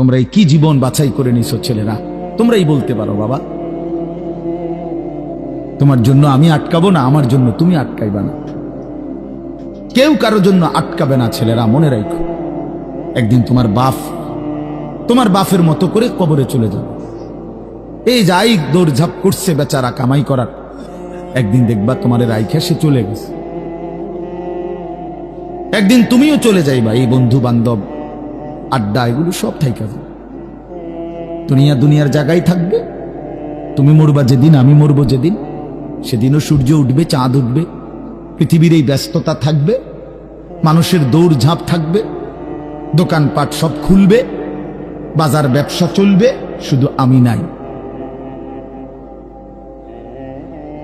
তোমরা এই কি জীবন বাছাই করে নিছো ছেলেরা? তোমরাই বলতে পারো, বাবা। তোমার জন্য আমি আটকাবো না, আমার জন্য তুমি আটকাইবা না। কেউ কারও জন্য আটকাবে না ছেলেরা, মনে রাখো একদিন তোমার বাপ, তোমার বাপের মতো করে কবরে চলে যাবে। এই যাই দৌড়ঝাপ করছে বেচারা কামাই করার, একদিন দেখবা তোমার রাইখে সে চলে গেছে। একদিন তুমিও চলে যাইবা, এই বন্ধু বান্ধব আড্ডা এগুলো সব থাইকা যাবে। দুনিয়া দুনিয়ার জায়গায় থাকবে। তুমি মরবা যেদিন, আমি মরবো যেদিন। সেদিনও সূর্য উঠবে, চাঁদ উঠবে। পৃথিবীর এই ব্যস্ততা থাকবে। মানুষের দৌড় ঝাঁপ থাকবে। দোকানপাট সব খুলবে। বাজার ব্যবসা চলবে। শুধু আমি নাই।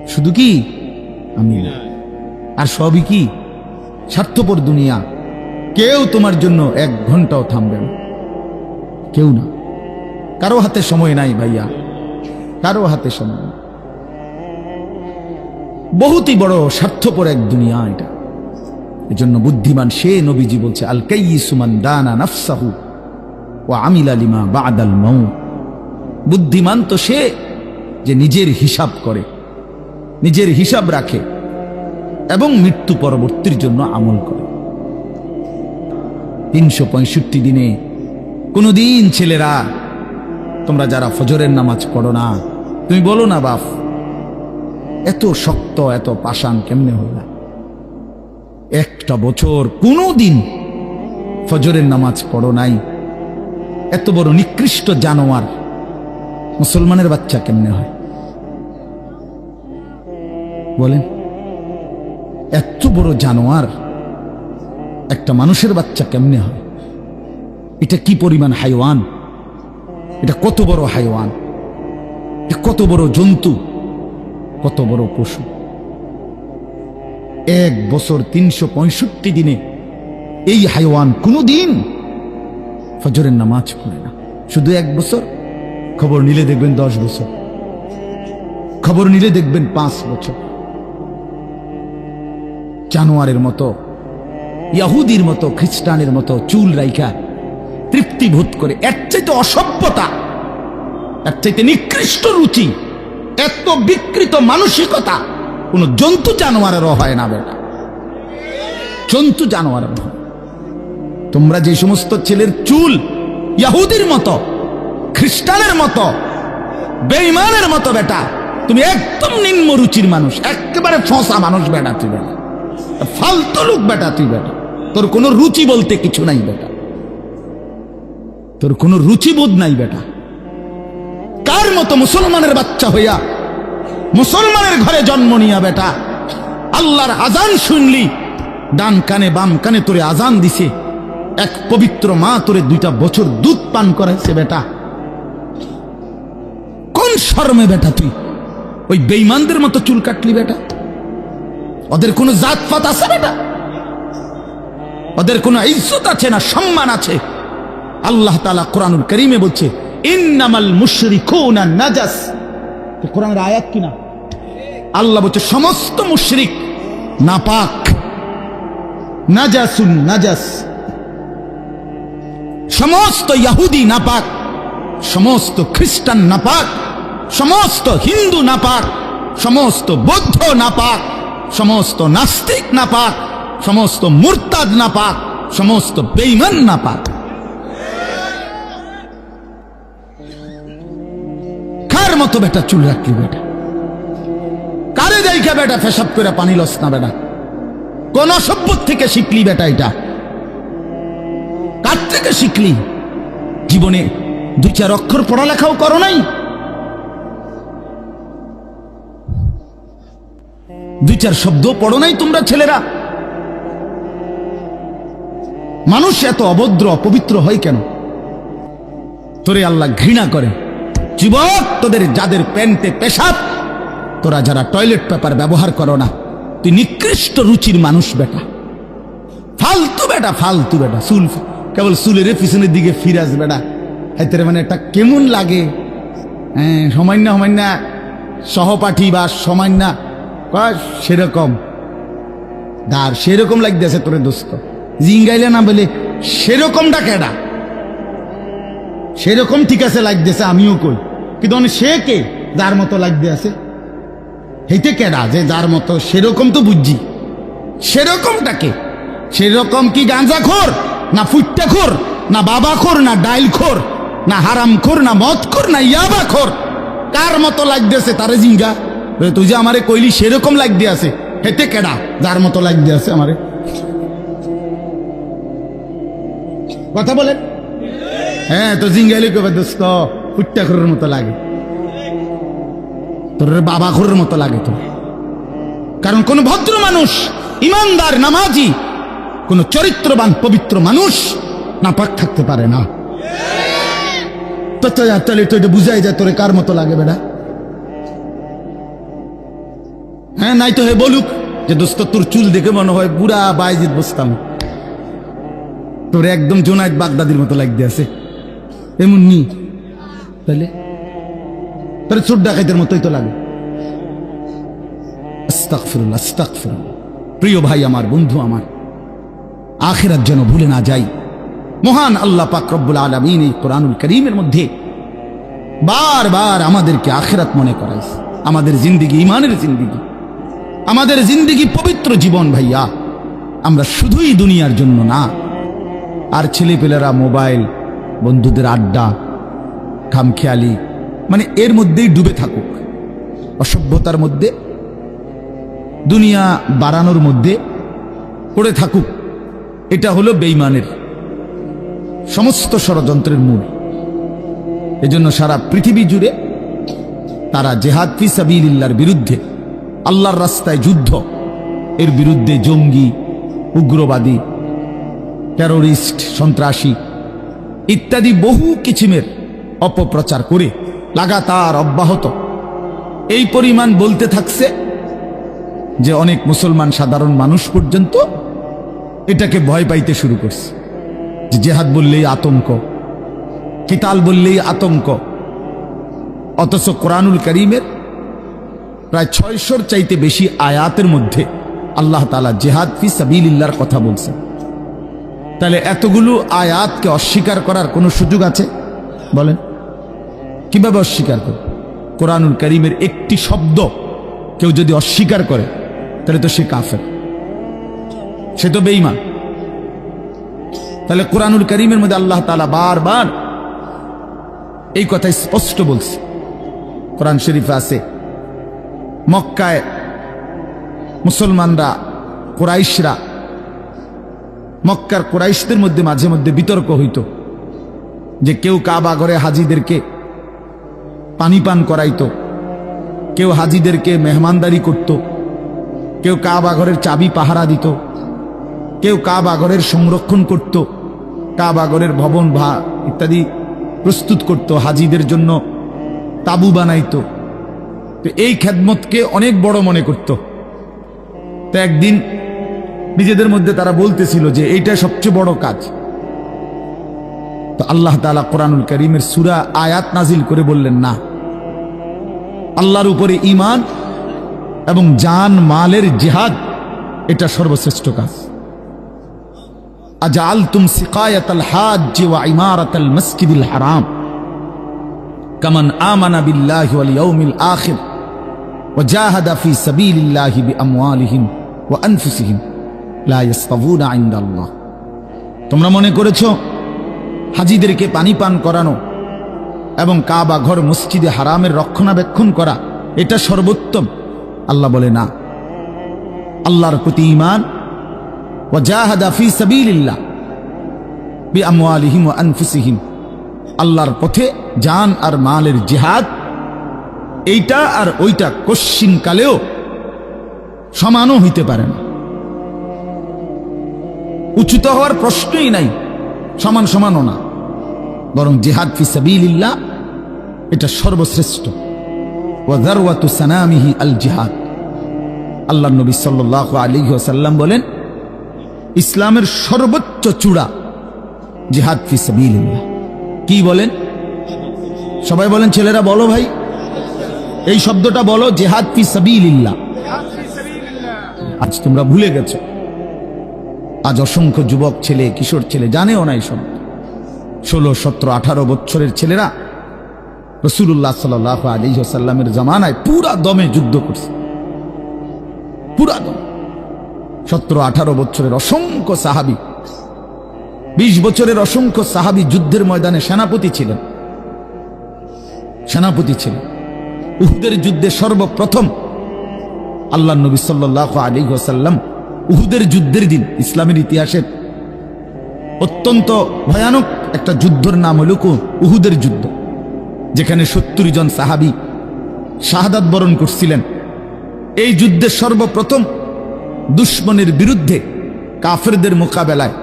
শুধু কি? আমি আর সবই কি? স্বার্থপর দুনিয়া। কেউ তোমার জন্য এক ঘন্টাও থামবে না। কেউ না। কারও হাতে সময় নাই ভাইয়া। কারও হাতে সময় নাই। বহুতই বড় স্বার্থপর এক দুনিয়া এটা। এজন্য বুদ্ধিমান সে নবীজি বলছে আল কাইসুমান দানা নাফসাহু ও আমিল আলিমা বাদাল মৌ বুদ্ধিমান তো সে যে নিজের হিসাব করে, নিজের হিসাব রাখে এবং মৃত্যু পরবর্তীর জন্য আমল করে। তিনশো পঁয়ষট্টি দিনে। কোনোদিন ছেলেরা, তোমরা যারা ফজরের নামাজ পড়ো না, তুমি বলো না, বাপ, এত শক্ত, এত পাষাণ কেমনে হইলা? একটা বছর কোনো দিন ফজরের নামাজ পড়ো নাই। এত বড় নিকৃষ্ট জানোয়ার মুসলমানের বাচ্চা কেমনে হয়? বলেন, এত বড় জানোয়ার একটা মানুষের বাচ্চা কেমনে হয়? এটা কি পরিমাণ হাইওয়ান? এটা কত বড় হাইওয়ান? কত বড় জন্তু? কত বড় পশু? এক বছর তিনশো পঁয়ষট্টি দিনে এই হাইওয়ান কোনোদিন ফজরের নামাজ পড়ে না। শুধু এক বছর? খবর নিলে দেখবেন দশ বছর। খবর নিলে দেখবেন পাঁচ বছর। জানোয়ারের মতো ইয়াহুদির মতো, খ্রিস্টানের মতো চুল রাইখা, তৃপ্তি বোধ করে, এর চাইতে অসভ্যতা, এর চাইতে নিকৃষ্ট রুচি, এত বিকৃত মানসিকতা, কোন জন্তু জানোয়ারেরও হয় না বেটা। জন্তু জানোয়ারের তোমরা যে সমস্ত ছেলের চুল ইয়াহুদির মতো, খ্রিস্টানের মতো বেইমানের মতো বেটা, তুমি একদম নিম্ন রুচির মানুষ, একেবারে ফসা মানুষ বেটা তুই বেটা। ফালতু লোক বেটা তুই বেটা। তোর কোনো রুচি বলতে কিছু নাই বেটা। তোর কোনো রুচিবোধ নাই বেটা। কার মতো মুসলমানের বাচ্চা হইয়া মুসলমানের ঘরে জন্ম নিয়া বেটা? আল্লাহর আজান শুনলি, ডান কানে বাম কানে তোরে আজান দিছে। এক পবিত্র মা তোরে দুইটা বছর দুধ পান করাইছে বেটা। কোন শর্মে বেটা তুই? ওই বেইমানদের মতো চুল কাটলি বেটা? ওদের কোনো জাতপাত আছে বেটা? ওদের কোনো ইজ্জত আছে না সম্মান আছে? আল্লাহ তালা কোরআনুল করিমে বলছে, ইন্নামাল মুশরিকুনা নাজাস। তো কোরআনের আয়াত কিনা আল্লাহ বলছে, সমস্ত মুশরিক নাপাক। নাজাসুন নাজাস। সমস্ত ইয়াহুদি নাপাক। সমস্ত খ্রিস্টান নাপাক। সমস্ত হিন্দু নাপাক। সমস্ত বৌদ্ধ নাপাক। সমস্ত নাস্তিক নাপাক। সমস্ত মুরতাদ নাপাক, সমস্ত বেইমান নাপাক। কার মতো বেটা চুল রাখলি বেটা? কারে দেখা বেটা ফেসাব করে পানি লস না বেটা? কোন সভ্য থেকে শিখলি বেটা এটা? কার থেকে শিখলি? জীবনে দুই চার অক্ষর পড়ালেখাও করো নাই? দুই চার শব্দ পড়ো নাই তোমরা ছেলেরা? মানুষ এত অভদ্র, অপবিত্র হয় কেন? তোরে আল্লাহ ঘৃণা করে। যুবক, তোদের যাদের প্যান্টে পেশাব, তোরা যারা টয়লেট পেপার ব্যবহার করো না, তুই নিকৃষ্ট রুচির মানুষ বেটা। ফালতু বেটা ফালতু বেটা, চুল কেবল চুলের পিছনের দিকে ফিরাস বেটা হাইতে মানে একটা কেমন লাগে? হ্যাঁ সমান্য সমান্য। সহপাঠী বা সমান্য। সেরকম। দার সেরকম লাগতেছে তোরে দোস্ত। জিঙ্গাইলে না বলে, সেরকমটা কেডা? সেরকম ঠিক আছে লাগতেছে, আমিও কই। কিন্তু সে কে? যার মতো লাগতে আছে। হেইতে কেডা যে যার মতো? সেরকম তো বুঝছি। সেরকমটা কে? সেরকম কি গাঁজা খোর, না ফুটটা খোর, না বাবা খোর, না ডাইল খোর, না হারাম খোর, না মদ খোর, না ইয়াবা খোর? কার মতো লাগতেছে তারে জিঙ্গা? তুই যে আমারে কইলি সেরকম লাগতে আছে হেতে কেডা? যার মতো লাগতে আছে আমারে। কথা বলেন। হ্যাঁ তো জিঙ্গালি কবে দোস্ত ফুটটা খোরের মতো লাগে। তোর বাবা খোরের মতো লাগে তো কারণ কোন ভদ্র মানুষ, ইমানদার, নামাজি, কোন চরিত্রবান, পবিত্র মানুষ না পাক থাকতে পারে না। তো তাহলে তো এটা বুঝাই যায়, তোরে কার মতো লাগে বেটা? হ্যাঁ নাই তো হে বলুক যে, দোস্ত, তোর চুল দেখে মনে হয় বুড়া বাইজিত বসতাম। তোর একদম জোনায়দ বাগদাদির মতো লাগতে আছে। এমন নি। তাহলে তোর চোর ডাকাইতের মতোই তো লাগে। প্রিয় ভাই আমার, বন্ধু আমার, আখেরাত যেন ভুলে না যাই। মহান আল্লাহ পাক রব্বুল আলমিন এই কোরআনুল করিমের মধ্যে বারবার আমাদেরকে আখেরাত মনে করাইছে। আমাদের জিন্দিগি ইমানের জিন্দিগি। আমাদের জিন্দিগি পবিত্র জীবন ভাইয়া। আমরা শুধুই দুনিয়ার জন্য না আর ছেলেপেলেরা মোবাইল, বন্ধুদের আড্ডা, খামখেয়ালি মানে এর মধ্যেই ডুবে থাকুক। অসভ্যতার মধ্যে, দুনিয়া বাড়ানোর মধ্যে পড়ে থাকুক। এটা হলো বেইমানের সমস্ত ষড়যন্ত্রের মূল। এজন্য সারা পৃথিবী জুড়ে তারা জেহাদ ফি সাবিলিল্লাহর বিরুদ্ধে, আল্লাহর রাস্তায় যুদ্ধ, এর বিরুদ্ধে জঙ্গি, উগ্রবাদী টেরোরিস্ট সন্ত্রাসী ইত্যাদি বহু কিছিমের অপপ্রচার করে লাগাতার অব্যাহত। এই পরিমাণ বলতে থাকছে যে অনেক মুসলমান সাধারণ মানুষ পর্যন্ত এটাকে ভয় পাইতে শুরু করছে। যে জেহাদ বললেই আতঙ্ক, কিতাল বললেই আতঙ্ক, অথচ কোরআনুল করিমের প্রায় ছয়শোর চাইতে বেশি আয়াতের মধ্যে আল্লাহ তালা জেহাদ ফি সাবিল্লার কথা বলছেন। তাহলে এতগুলো আয়াতকে অস্বীকার করার কোনো সুযোগ আছে? বলেন। কীভাবে অস্বীকার করে কোরআনুল করিমের একটি শব্দ কেউ যদি অস্বীকার করে, তাহলে তো সে কাফের। সে তো বেইমান তাহলে কোরআনুল করিমের মধ্যে আল্লাহ তালা বারবার এই কথা স্পষ্ট বলছে। কোরআন শরীফে আছে, মক্কায় মুসলমানরা, কোরাইশরা মক্কার কোরাইশদের মধ্যে মাঝে মধ্যে বিতর্ক হইত। যে কেউ কাবা ঘরে হাজিদেরকে পানি পান করাইতো। কেউ হাজিদেরকে মেহমানদারি করত। কেউ কাবা ঘরের চাবি পাহারা দিত। কেউ কাবা ঘরের সংরক্ষণ করত। কাবা ঘরের ভবন, ভা ইত্যাদি প্রস্তুত করত, হাজিদের জন্য তাবু বানাইত। তো এই খেদমতকে অনেক বড় মনে করত। তো একদিন নিজেদের মধ্যে তারা বলতেছিল যে এইটা সবচেয়ে বড় কাজ। তো আল্লাহ তালা কোরআনুল করিমের সুরা আয়াত নাজিল করে বললেন, না। আল্লাহর উপরে ইমান এবং জান, মালের জেহাদ, এটা সর্বশ্রেষ্ঠ কাজ। আজআলতুম সিকায়াতাল হাজ্জ ওয়া ইমারাতাল মসজিদিল হারাম, কামান আমানা বিল্লাহি ওয়াল ইয়াউমিল আখির, ওয়া জাহাদা ফি সাবিলিল্লাহি বিআমওয়ালিহিম ওয়া আনফুসিহিম। তোমরা মনে করেছ, হাজিদেরকে পানি পান করানো এবং কাবা ঘর মসজিদে হারামের রক্ষণাবেক্ষণ করা, এটা সর্বোত্তম। আল্লাহ বলে, না। আল্লাহর প্রতি ইমান ও ও আল্লাহর পথে জান আর মালের জিহাদ, এইটা আর ওইটা কশ্চিন কালেও সমানও হইতে পারে না। উচ্চুত হওয়ার প্রশ্নই নাই। সমান সমানও না। বরং জেহাদ ফি সাবিলিল্লাহ, এটা সর্বশ্রেষ্ঠ। ওয়াদারওয়াতু সানামিহি আল জিহাদ। আল্লাহ নবী সাল্লাল্লাহু আলাইহি ওয়াসাল্লাম বলেন, ইসলামের সর্বোচ্চ চূড়া জিহাদ ফি সাবিলিল্লাহ। কি বলেন? সবাই বলেন, ছেলেরা বলো ভাই। এই শব্দটা বলো, জেহাদ ফি সাবিলিল্লাহ। আজ তোমরা ভুলে গেছো। আজ অসংখ্য যুবক ছেলে, কিশোর ছেলে, জানেও না এই শব্দ ষোলো, সতেরো, আঠারো বছরের ছেলেরা রসুল্লাহ সাল আলী সাল্লামের জামানায় পুরা দমে যুদ্ধ করছে। পুরা দম। সতেরো, আঠারো বছরের অসংখ্য সাহাবি, বিশ বছরের অসংখ্য সাহাবি যুদ্ধের ময়দানে সেনাপতি ছিলেন। সেনাপতি ছিলেন। উহুদের যুদ্ধে সর্বপ্রথম আল্লাহ নবী সাল্লাহ আলী সাল্লাম উহুদের যুদ্ধের দিন, ইসলামের ইতিহাসের। অত্যন্ত ভয়ানক একটা যুদ্ধর নাম হল উহুদের যুদ্ধ, যেখানে সত্তর জন সাহাবি শাহাদাত বরণ করছিলেন। এই যুদ্ধে সর্বপ্রথম দুশ্মনের বিরুদ্ধে কাফেরদের মোকাবেলায়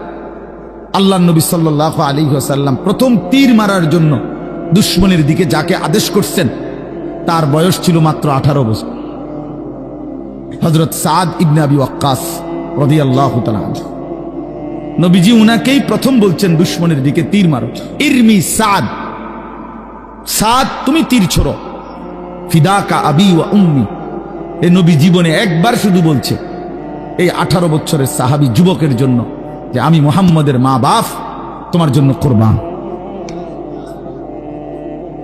আল্লাহ নবী সাল্লাহ আলী সাল্লাম প্রথম তীর মারার জন্য দুশ্মনের দিকে যাকে আদেশ করছেন, তার বয়স ছিল মাত্র আঠারো বছর। হজরত সাদ ইবনে আবি ওয়াক্কাস নবীজি উনাকেই প্রথম বলছেন দুশ্মনের দিকে তীর মারো। ইরমি সাদ। সাদ, তুমি তীর ছোড়ো। ফিদাকা আবি ওয়া উম্মি। এ নবী জীবনে একবার শুধু বলছে, এই আঠারো বছরের সাহাবি যুবকের জন্য যে আমি মোহাম্মদের মা বাপ, তোমার জন্য কোরবান।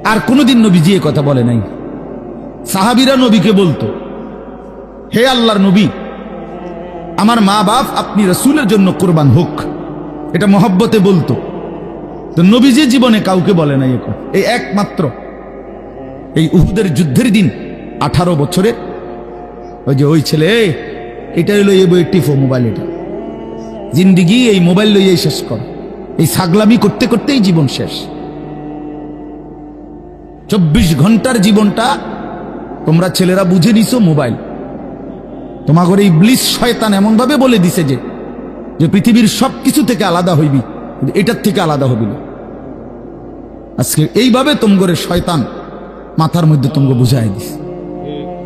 আর কোনোদিন নবীজি এ কথা বলে নাই। সাহাবিরা নবীকে বলতো, হে আল্লাহর নবী আমার মা বাপ আপনি রসুলের জন্য কোরবান হোক। এটা মহব্বতে বলতো। তো নবীজি জীবনে কাউকে বলে নাই এখন। এই একমাত্র। এই উহুদের যুদ্ধের দিন আঠারো বছরের। ওই যে ওই ছেলে "এই, এটা হলো এই বই টিফো মোবাইল এটা। জিন্দিগি এই মোবাইল লইয়াই শেষ কর। এই ছাগলামি করতে করতেই জীবন শেষ। চব্বিশ ঘণ্টার জীবনটা তোমরা ছেলেরা বুঝে নিছো মোবাইল। তোমাকে এই ব্লিস শয়তান এমনভাবে বলে দিছে যে যে পৃথিবীর সব কিছু থেকে আলাদা হইবি এটার থেকে আলাদা হবি আজকে এইভাবে তোমগরে শয়তান মাথার মধ্যে তোমকে বুঝাই দিস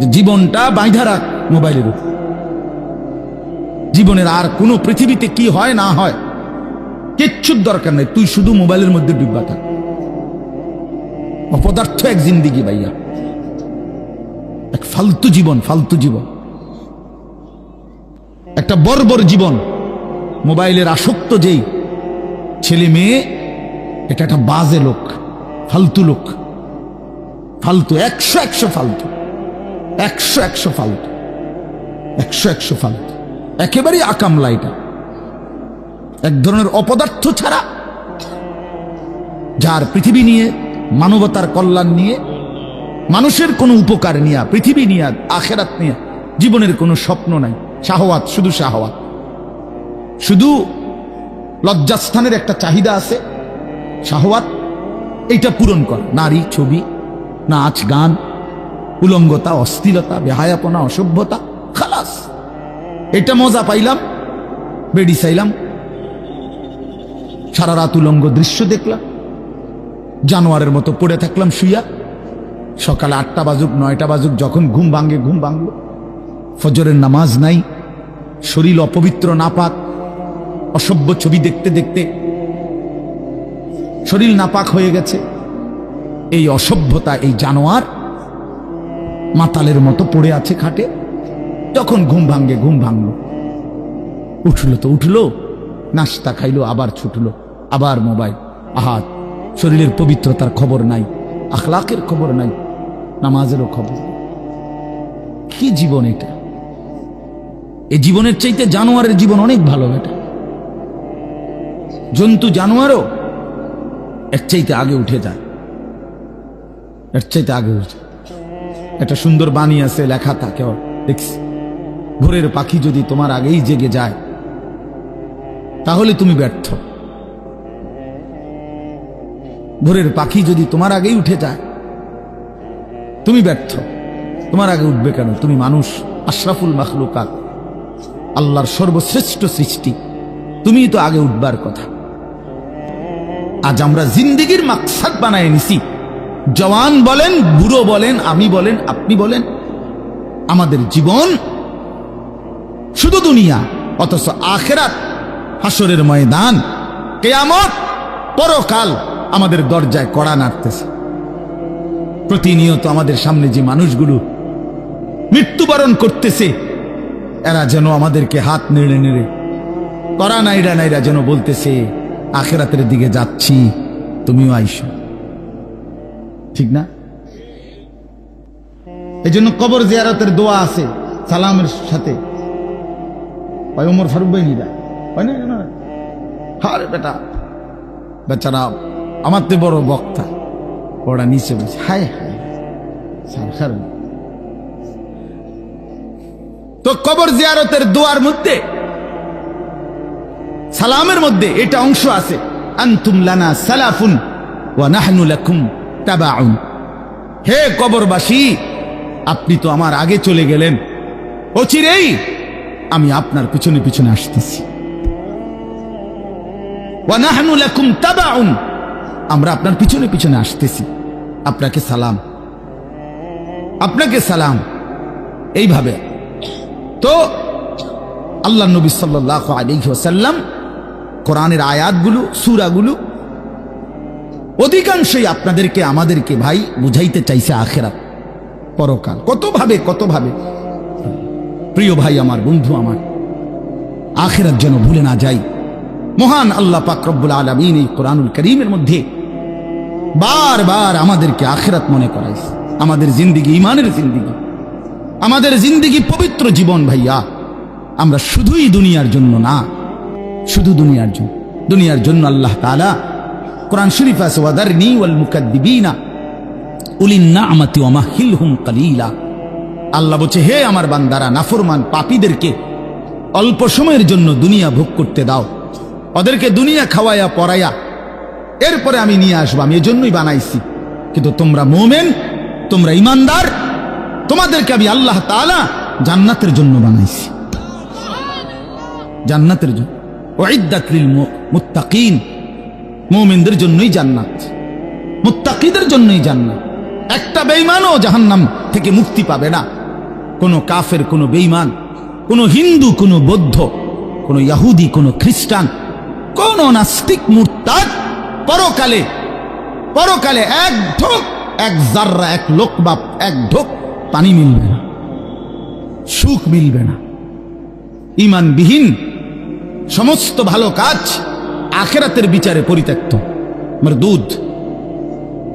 যে জীবনটা বাইধা রাখ মোবাইলের উপর। জীবনের আর কোনো পৃথিবীতে কি হয় না হয়, কিচ্ছুর দরকার নেই, তুই শুধু মোবাইলের মধ্যে ডুববা থাক। অপদার্থ এক জিন্দিগি ভাইয়া। এক ফালতু জীবন ফালতু জীবন। একটা বর্বর জীবন। মোবাইলের আসক্ত যেই ছেলে মেয়ে, এটা একটা বাজে লোক, ফালতু লোক। ফালতু, একশো একশো ফালতু। একশো একশো ফালতু। একশো একশো ফালতু। একেবারেই আকামলা এটা। এক ধরনের অপদার্থ ছাড়া। যার পৃথিবী নিয়ে, মানবতার কল্যাণ নিয়ে, মানুষের কোনো উপকার নিয়ে, পৃথিবী নিয়ে, আখেরাত নিয়ে, জীবনের কোনো স্বপ্ন নাই। শাহওয়াত, শুধু শাহওয়াত। শুধু লজ্জাস্থানের একটা চাহিদা আছে। শাহওয়াত এইটা পূরণ কর। নারী, ছবি, নাচ, গান, উলঙ্গতা অস্থিরতা বেহায়াপনা, অসভ্যতা, খালাস। এটা মজা পাইলাম, বেডি চাইলাম। সারা রাত উলঙ্গ দৃশ্য দেখলাম। জানোয়ারের মতো পড়ে থাকলাম শুইয়া। সকালে আটটা বাজুক, নয়টা বাজুক, যখন ঘুম ভাঙ্গে ঘুম ভাঙল। ফজরের নামাজ নাই। শরীর অপবিত্র, নাপাক, অসভ্য ছবি দেখতে দেখতে শরীর নাপাক হয়ে গেছে। এই অসভ্যতা, এই জানোয়ার মাতালের মতো পড়ে আছে খাটে। যখন ঘুম ভাঙ্গে ঘুম ভাঙলো। উঠল তো উঠল, নাস্তা খাইলো, আবার ছুটলো, আবার মোবাইল। আহাত শরীরের পবিত্রতার খবর নাই, আখলাকের খবর নাই, নামাজেরও খবর কি জীবন এটা? এই জীবনের চাইতে জানোয়ারের জীবন অনেক ভালো এটা। জন্তু জানোয়ারও এর চাইতে আগে উঠে যায়। এর চাইতে আগে উঠে একটা সুন্দর বাণী আছে লেখা থাকে দেখছি। ভোরের পাখি যদি তোমার আগেই জেগে যায়, তাহলে তুমি ব্যর্থ। ভোরের পাখি যদি তোমার আগেই উঠে যায়, তুমি ব্যর্থ। তোমার আগে উঠবে কেন? তুমি মানুষ, আশরাফুল মাখলুকাত। আল্লাহর সর্বশ্রেষ্ঠ সৃষ্টি। তুমি তো আগে উঠবার কথা। আজ আমরা জিন্দিগির মাকসাদ বানায় নিছি। জওয়ান বলেন, বুড়ো বলেন, আমি বলেন, আপনি বলেন। আমাদের জীবন শুধু দুনিয়া, অথচ আখেরাত হাসরের ময়দান, কেয়ামত, পরকাল আমাদের দরজায় কড়া নাড়তেছে। প্রতিনিয়ত আমাদের সামনে যে মানুষগুলো মৃত্যুবরণ করতেছে এরা যেন আমাদেরকে হাত নেড়ে নেড়ে করা নাইরা নাইরা যেন বলতেছে, আখেরাতের দিকে যাচ্ছি, তুমিও আইসো। ঠিক না? এই জন্য কবর জিয়ারতের দোয়া আছে, সালামের সাথে। হয় ওমর ফারুক ভাই নিদা হয় না আরে বেটা। বেচারা আমার তো বড় বক্তা। ওরা নিচে বসে, হায় হায় সারখার তো কবর জিয়ারতের দোয়ার মধ্যে, সালামের মধ্যে এটা অংশ আছে। আনতুম লানা সালাফুন হে কবরবাসী, আপনি তো আমার আগে চলে গেলেন। অচিরেই আমি আপনার পিছনে পিছনে আসতেছি। আমরা আপনার পিছনে পিছনে আসতেছি। আপনাকে সালাম। আপনাকে সালাম। এইভাবে তো আল্লাহ নবী সাল্লাহ আলাইহি ওয়াসাল্লাম কোরআনের আয়াতগুলো, সূরাগুলো অধিকাংশই আপনাদেরকে, আমাদেরকে ভাই বুঝাইতে চাইছে আখেরাত, পরকাল। কতভাবে কতভাবে? প্রিয় ভাই আমার, বন্ধু আমার, আখেরাত যেন ভুলে না যাই। মহান আল্লাহ পাক রব্বুল আলমিন এই কোরআনুল করিমের মধ্যে বারবার আমাদেরকে আখেরাত মনে করাইছে। আমাদের জিন্দিগি ইমানের জিন্দিগি। আমাদের জিন্দিগি পবিত্র জীবন, ভাইয়া। আমরা শুধুই দুনিয়ার জন্য না, শুধু দুনিয়ার জন্য। দুনিয়ার জন্য আল্লাহ তাআলা কোরআন শরীফ মাহিলহুম কালিলা। আল্লাহ বলছে, হে আমার বান্দারা, নাফরমান পাপীদেরকে অল্প সময়ের জন্য দুনিয়া ভোগ করতে দাও। ওদেরকে দুনিয়া খাওয়ায়া পড়ায়া এরপরে আমি নিয়ে আসব, আমি এজন্যই বানাইছি। কিন্তু তোমরা মোমেন, তোমরা ইমানদার তোমাদেরকে আমি আল্লাহ তাআলা জান্নাতের জন্য বানাইছি। জান্নাতের জন্য। ওয়াইদ্দাত লিল মু- মুত্তাকিন। মুমিনদের জন্যই জান্নাত। মুত্তাকিদের জন্যই জান্নাত। একটা বেঈমানও জাহান্নাম থেকে মুক্তি পাবে না। কোনো কাফের, কোনো বেঈমান, কোনো হিন্দু, কোনো বৌদ্ধ, কোনো ইহুদি কোনো খ্রিস্টান, কোন নাস্তিক, মুরতাদ, পরকালে পরকালে এক ঢোক, এক জাররা, এক লোক বা এক ঢোক পানি মিলবে না, সুখ মিলবে না। ইমানবিহীন সমস্ত ভালো কাজ আখেরাতের বিচারে পরিত্যক্ত। আমার দুধ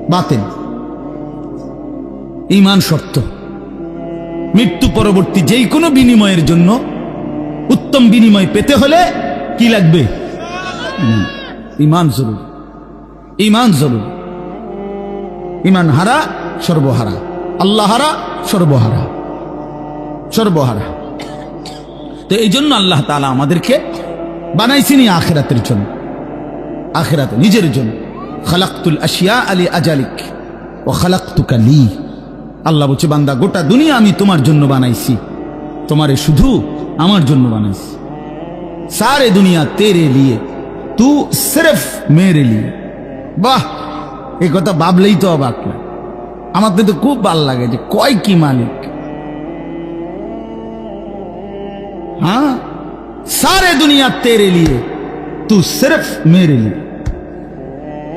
বাতেন ইমান শর্ত। মৃত্যু পরবর্তী যেই কোনো বিনিময়ের জন্য উত্তম বিনিময় পেতে হলে কি লাগবে। ইমান জরুরি। ইমান জরুরি। ইমান হারা, সর্বহারা। আল্লাহ হারা সর্বহারা সর্বহারা। তো এই জন্য আল্লাহ তালা আমাদেরকে বানাইছিনি আখেরাতের জন্য। আখেরাতে নিজের জন্য। খালাক্তুল আশিয়া আলী আজালিক ও খালাক্তুকা লি। আল্লাহ বলছে, বান্দা, গোটা দুনিয়া আমি তোমার জন্য বানাইছি। তোমারে শুধু আমার জন্য বানাইছি। সারে দুনিয়া তেরে লিয়ে, তু সিরফ মেরে লিয়ে। বাহ এই কথা ভাবলেই তো অবাক লাগে। আমার কিন্তু খুব ভালো লাগে যে কয় কি মালিক। হ্যাঁ? সারে দুনিয়া তেরে লিয়ে, তু সিফ মেরে লি।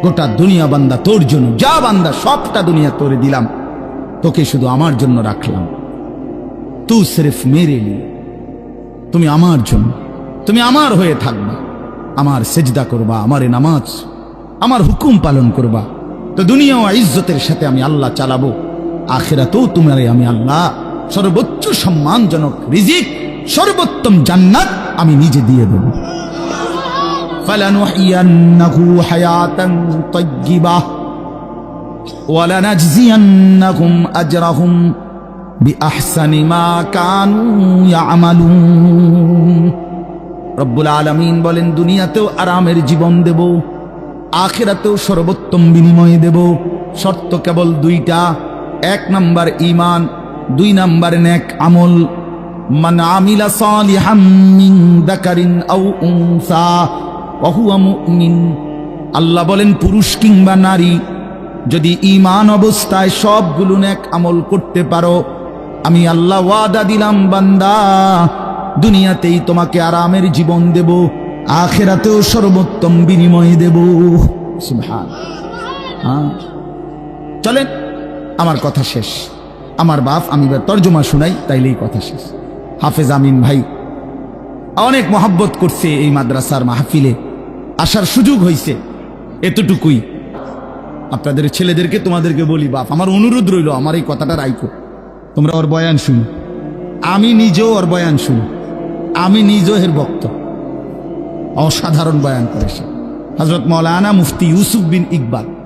গোটা দুনিয়া বান্দা তোর জন্য, যা বান্দা সবটা দুনিয়া তোরে দিলাম, তোকে শুধু আমার জন্য রাখলাম। তু সিফ মেরে লি। তুমি আমার জন্য, তুমি আমার হয়ে থাকবা। আমার সেজদা করবা, আমারে নামাজ, আমার হুকুম পালন করবা। তো দুনিয়া ও ইজ্জতের সাথে আমি আল্লাহ চালাবো আখেরাতেও তোমারে আমি আল্লাহ সর্বোচ্চ সম্মানজনক রিজিক সর্বোত্তম জান্নাত আমি নিজে দিয়ে দেব فلنحيينه حياة طيبة ولنجزينهم أجرهم بأحسن ما كانوا يعملون রব্বুল আলমিন বলেন দুনিয়াতেও আরামের জীবন দেব আখেরাতেও সর্বোত্তম বিনিময় দেব। শর্ত কেবল দুইটা। এক নাম্বার ইমান দুই নাম্বার নেক আমল। মান আমিলা সালিহাম মিন দাকারিন আও উনসা ওয়া মুমিন। আল্লাহ বলেন, পুরুষ কিংবা নারী, যদি ইমান অবস্থায় সবগুলো নেক আমল করতে পারো, আমি আল্লাহ ওয়াদা দিলাম, বান্দা। দুনিয়াতেই তোমাকে আরামের জীবন দেব। আখেরাতেও সর্বোত্তম বিনিময় দেব। হ্যাঁ। চলেন, আমার কথা শেষ। আমার বাপ, আমি তর্জমা শুনাই, তাইলেই কথা শেষ। হাফেজ আমিন ভাই, অনেক মহাব্বত করছে এই মাদ্রাসার মাহফিলে। আসার সুযোগ হয়েছে এতটুকুই। আপনাদের ছেলেদেরকে তোমাদেরকে বলি, বাপ, আমার অনুরোধ রইল, আমার এই কথাটা রাইকো তোমরা ওর বয়ান শুনো। আমি নিজেও ওর বয়ান শুনি। আমি নিজেও এর ভক্ত। অসাধারণ বয়ান করেছে হজরত মৌলানা মুফতি ইউসুফ বিন ইকবাল।